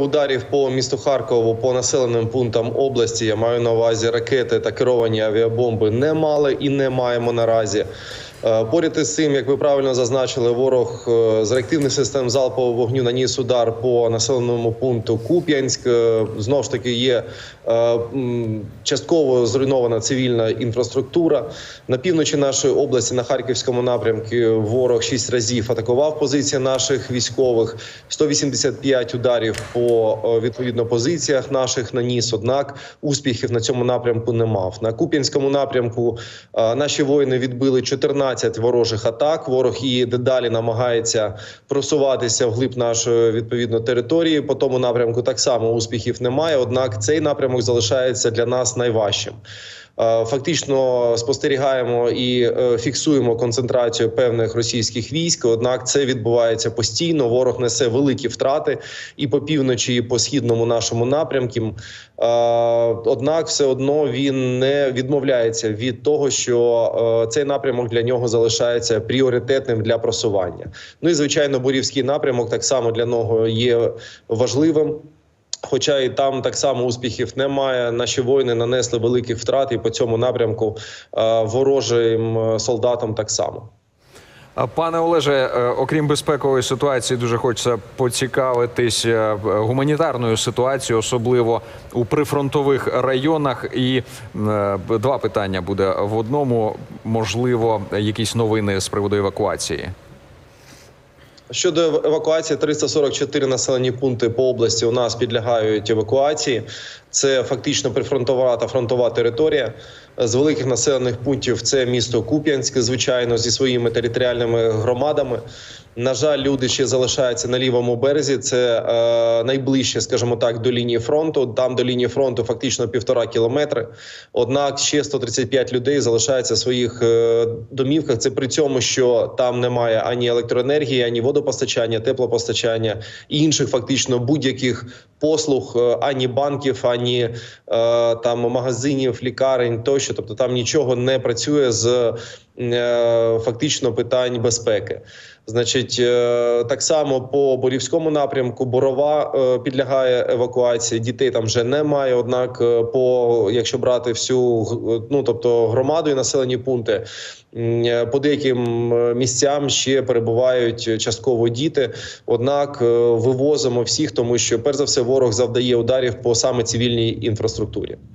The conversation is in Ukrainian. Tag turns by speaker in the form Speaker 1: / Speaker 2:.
Speaker 1: Ударів по місту Харкову по населеним пунктам області я маю на увазі ракети та керовані авіабомби не мали і не маємо наразі. Е, Поряд із цим, як ви правильно зазначили, ворог е, з реактивних систем залпового вогню наніс удар по населеному пункту Куп'янськ. Е, Знову ж таки, є частково зруйнована цивільна інфраструктура. На півночі нашої області на харківському напрямку ворог шість разів атакував позиції наших військових. 185 ударів по відповідно позиціях наших наніс. Однак успіхів на цьому напрямку не мав. На Куп'янському напрямку наші воїни відбили 14 ворожих атак. Ворог і дедалі намагається просуватися вглиб нашої відповідно території. По тому напрямку так само успіхів немає. Однак цей напрямок залишається для нас найважчим. Е, Фактично спостерігаємо і е, фіксуємо концентрацію певних російських військ. Однак це відбувається постійно. Ворог несе великі втрати і по півночі, і по східному нашому напрямку. Е, Однак, все одно він не відмовляється від того, що цей напрямок для нього залишається пріоритетним для просування. Ну і звичайно, бурівський напрямок так само для нього є важливим. Хоча і там так само успіхів немає. Наші воїни нанесли великих втрат і по цьому напрямку е, ворожим е, солдатам так само.
Speaker 2: Пане Олеже, е, окрім безпекової ситуації, дуже хочеться поцікавитись гуманітарною ситуацією, особливо у прифронтових районах. І два питання буде в одному. Можливо, якісь новини з приводу евакуації.
Speaker 1: Щодо ев- евакуації, 344 населені пункти по області у нас підлягають евакуації. Це фактично прифронтова та фронтова територія. З великих населених пунктів це місто Куп'янськ, звичайно, зі своїми територіальними громадами. На жаль, люди ще залишаються на лівому березі. Це е, найближче, скажімо так, до лінії фронту. Там до лінії фронту фактично півтора кілометри. Однак ще 135 людей залишаються в своїх е, домівках. Це при цьому, що там немає ані електроенергії, ані водопостачання, теплопостачання і інших фактично будь-яких послуг, е, ані банків, ані е, там магазинів, лікарень тощо. Тобто там нічого не працює з фактично питань безпеки. Значить, е, так само по Борівському напрямку Борова е, підлягає евакуації. Дітей там вже немає. Однак, е, по якщо брати всю ну тобто громаду і населені пункти, е, по деяким е, місцям ще перебувають частково діти. Однак е, вивозимо всіх, тому що перш за все ворог завдає ударів по саме цивільній інфраструктурі.